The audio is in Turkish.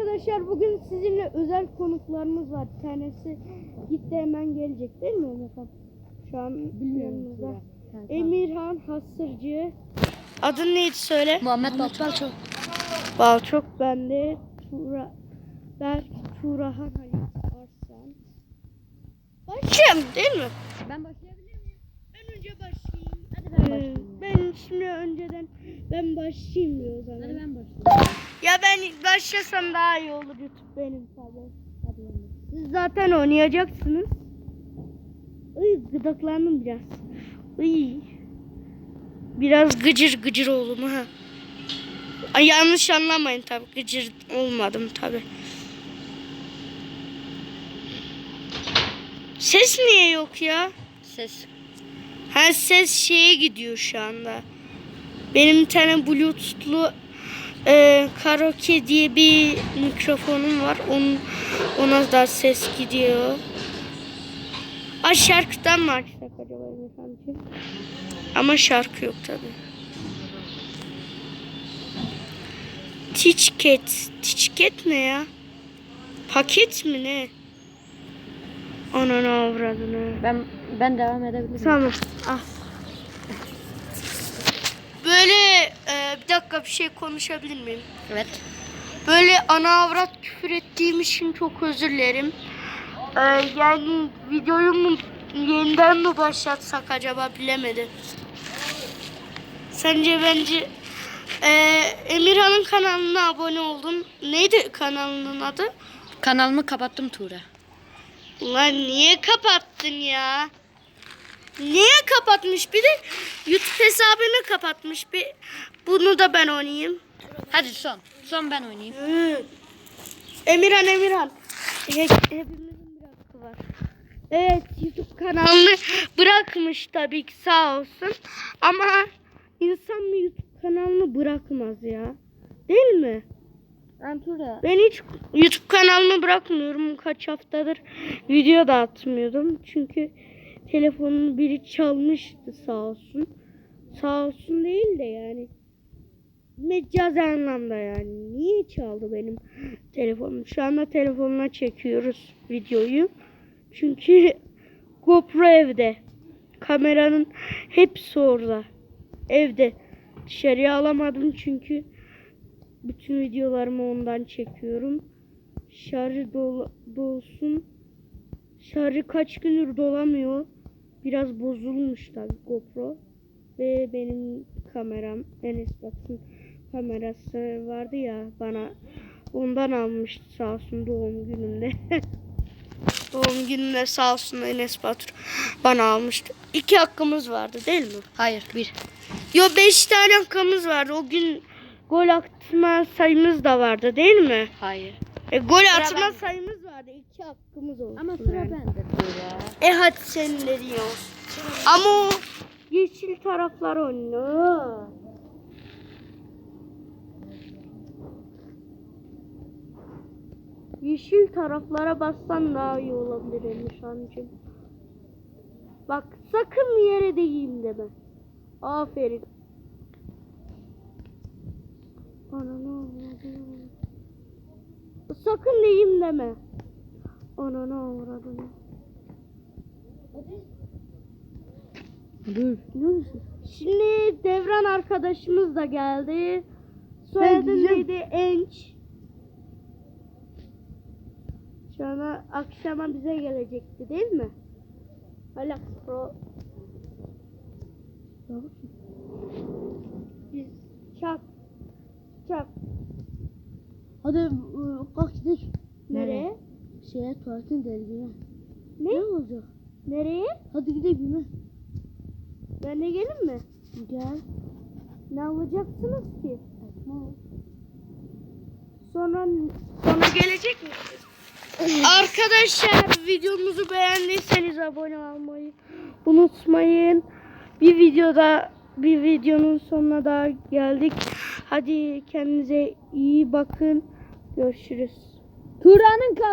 Arkadaşlar bugün sizinle özel konuklarımız var. Bir tanesi gitti hemen gelecek değil mi Emirhan? Şu an bilmiyorum. Emirhan Hasırcı. Adın neydi söyle? Muhammed Balço. Balçok bende. Tuğra Berk Tuğrahan Halit Arslan. Başlayalım değil mi? Ben başlayabilir miyim? Ben önce başlayayım. Hadi ben Ee, başlayayım. ben şimdi önceden ben başlayayım diyor o zaman. Hadi ben başlayayım. Ya ben başlasam daha iyi olur YouTube benim tabii. Hadi. Siz zaten oynayacaksınız. Iy gıdaklandım biraz. Iy. Biraz gıcır gıcır oldum ha. Ay, yanlış anlamayın tabii. Gıcır olmadım tabii. Ses niye yok ya? Ses. Ha ses şeye gidiyor şu anda. Benim bir tane bluetoothlu e, karaoke diye bir mikrofonum var. Onun, ona da ses gidiyor. Ay şarkıdan mı açsak acaba Emirhan'cığım? Ama şarkı yok tabi. Tiçket. Tiçket ne ya? Paket mi ne? Ananı avradını. Ben ben devam edebilirim. Tamam. Ah. Böyle e, bir dakika bir şey konuşabilir miyim? Evet. Böyle ana avrat küfür ettiğim için çok özür dilerim. E, yani videoyu mu yeniden mi başlatsak acaba bilemedim. Sence bence e, Emirhan'ın kanalına abone oldum. Neydi kanalının adı? Kanalımı kapattım Tuğra. Ulan niye kapattın ya? Niye kapatmış? Bir de YouTube hesabını kapatmış. Bir bunu da ben oynayayım. Hadi son. Son ben oynayayım. Hı. Emirhan Emirhan. He- hepimizin bir hakkı var. Evet YouTube kanalını bırakmış tabii ki sağ olsun. Ama insan mı YouTube kanalını bırakmaz ya? Değil mi? Ben Tuğra. Ben hiç YouTube kanalımı bırakmıyorum. Kaç haftadır video da atmıyordum. Çünkü telefonumu biri çalmıştı sağ olsun. Sağ olsun değil de yani. Mecaz anlamda yani. Niye çaldı benim telefonum? Şu anda telefonuna çekiyoruz videoyu. Çünkü GoPro evde. Kameranın hepsi orada. Evde. Dışarıya alamadım çünkü bütün videolarımı ondan çekiyorum. Şarjı dol dolsun. Şarjı kaç gündür dolamıyor. Biraz bozulmuş tabii GoPro. Ve benim kameram Enes Batur'un kamerası vardı ya bana ondan almıştı sağ olsun doğum günümde. doğum gününde sağ olsun Enes Batur bana almıştı. İki hakkımız vardı değil mi? Hayır bir. Yo 5 tane hakkımız vardı. O gün gol atma sayımız da vardı değil mi? Hayır. E, gol atma sayımız vardı. 2 hakkımız olsun. Ama sıra yani. bende. E hadi senin dediğin olsun. Ama o yeşil taraflar oynuyor. Yeşil taraflara bassan daha iyi olabilir Emirhan'cığım. Bak sakın yere değeyim deme. Aferin. Ananı avradını. Sakın değeyim deme. Ananı avradını. Dur. Dur. Şimdi Devran arkadaşımız da geldi. Soyadı neydi? Enç. Şu an akşama bize gelecekti değil mi? Hala pro. Biz çak çak. Hadi ıı, kalk gidelim. Nereye? Şeye tuvaletin deligine. Ne? olacak? Nereye? Hadi gidelim mi? Ben de gelin mi? Gel. Ne alacaksınız ki? Sonra sonra gelecek misiniz? Arkadaşlar videomuzu beğendiyseniz abone olmayı unutmayın. Bir videoda bir videonun sonuna da geldik. Hadi kendinize iyi bakın. Görüşürüz. Tuğra'nın kanalı.